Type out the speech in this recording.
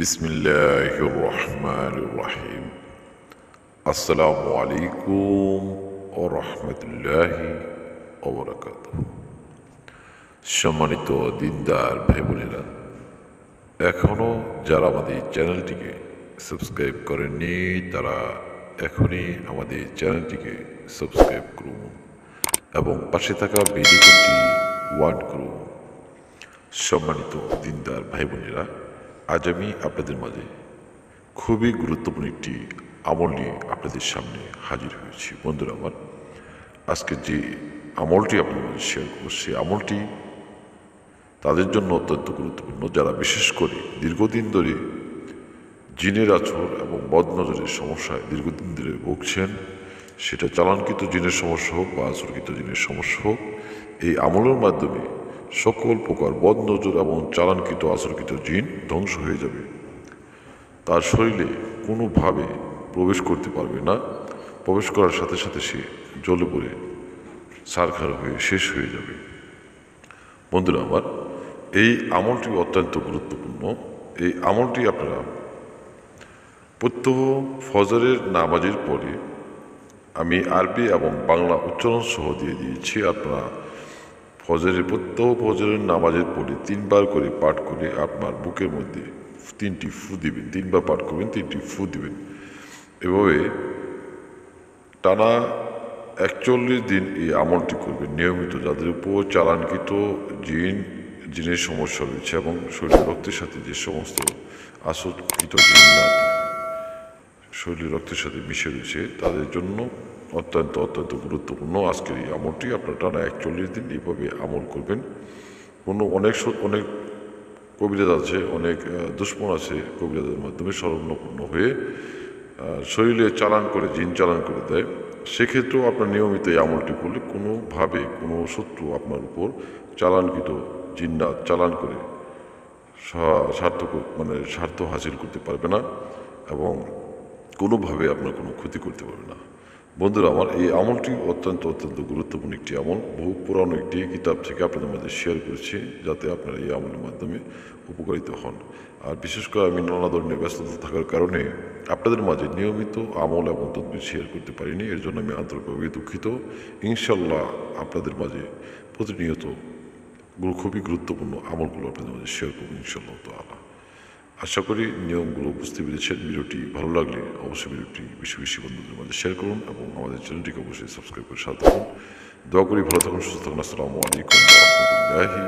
বিসমিল্লাহ রহমান রাহিম আসসালামু আলাইকুম ও রহমতুল্লাহি ওবরাকাত সম্মানিত দিনদার ভাই বোনেরা এখনও যারা আমাদের চ্যানেলটিকে সাবস্ক্রাইব করেননি, তারা এখনই আমাদের চ্যানেলটিকে সাবস্ক্রাইব করুন এবং পাশে থাকা বেদিকটি ওয়ান করুন। সম্মানিত দিনদার ভাই বোনেরা আজ আমি আপনাদের মাঝে খুবই গুরুত্বপূর্ণ একটি আমল নিয়ে আপনাদের সামনে হাজির হয়েছি। বন্ধুরা আমার, আজকে যে আমলটি আপনাদের মাঝে শেয়ার করব, সেই আমলটি তাদের জন্য অত্যন্ত গুরুত্বপূর্ণ। যারা বিশেষ করে দীর্ঘদিন ধরে জিনের আচর এবং বদনজরের সমস্যায় দীর্ঘদিন ধরে ভুগছেন, সেটা চালানকৃত জিনের সমস্যা হোক বা আচরকৃত জিনের সমস্যা হোক, এই আমলের মাধ্যমে সকল প্রকার বদনজর এবং চালানকৃত আচরকৃত জিন ধ্বংস হয়ে যাবে। তার শরীরে কোনোভাবে প্রবেশ করতে পারবে না। প্রবেশ করার সাথে সাথে সে জ্বলে পড়ে, সারখার হয়ে শেষ হয়ে যাবে। বন্ধুরা আমার, এই আমলটি অত্যন্ত গুরুত্বপূর্ণ। এই আমলটি আপনারা প্রত্যহ ফজরের নামাজের পরে আমি আরবি এবং বাংলা উচ্চারণ সহ দিয়ে দিয়েছি। আপনারা ফজরের প্রত্যহ ফজরের নামাজের পরে তিনবার করে পাঠ করে আপনার বুকের মধ্যে তিনটি ফু দিবেন, তিনবার পাঠ করবেন, তিনটি ফু দিবেন। এভাবে টানা একচল্লিশ দিন এই আমলটি করবেন। নিয়মিত যাদের উপর চালানকৃত জিন, জিনের সমস্যা রয়েছে এবং শরীর রক্তের সাথে যে সমস্ত আসৎকৃত জিন্নাত শরীরের রক্তের সাথে মিশে রয়েছে, তাদের জন্য অত্যন্ত অত্যন্ত গুরুত্বপূর্ণ। আজকের এই আমলটি আপনার টানা একচল্লিশ দিন এইভাবে আমল করবেন। কোনো অনেক অনেক কবিরাজ আছে, অনেক দুশ্মন আছে কবিরাজের মাধ্যমে স্মরণপূর্ণ হয়ে শরীরে চালান করে, জিন চালান করে দেয়। সেক্ষেত্রেও আপনার নিয়মিত এই আমলটি করলে কোনোভাবে কোনো শত্রু আপনার উপর চালানকৃত জিন্নাত চালান করে স্বার্থ মানে স্বার্থ হাসিল করতে পারবে না। এবং কোনোভাবে আপনার কোনো ক্ষতি করতে পারবে না। বন্ধুরা, আমার এই আমলটি অত্যন্ত অত্যন্ত গুরুত্বপূর্ণ একটি আমল। বহু পুরানো একটি কিতাব থেকে আপনাদের মধ্যে শেয়ার করেছি যাতে আপনারা এই আমলের মাধ্যমে উপকারিত হন। আর বিশেষ করে আমি নানা ধরনের ব্যস্ততা থাকার কারণে আপনাদের মাঝে নিয়মিত আমল এবং তদবির শেয়ার করতে পারিনি। এর জন্য আমি আন্তরিকভাবে দুঃখিত। ইনশাল্লাহ আপনাদের মাঝে প্রতিনিয়ত খুবই গুরুত্বপূর্ণ আমলগুলো আপনাদের মাঝে শেয়ার করব ইনশাল্লাহ তালা আশা করি নিয়মগুলো বুঝতে পেরেছেন। ভিডিওটি ভালো লাগলে অবশ্যই ভিডিওটি বেশি বেশি বন্ধুদের মাঝে শেয়ার করুন এবং আমাদের চ্যানেলটিকে অবশ্যই সাবস্ক্রাইব করে সাথে থাকুন। দোয়া করি ভালো থাকুন, সুস্থ থাকুন। আসসালামু আলাইকুম রহমতুল্লাহি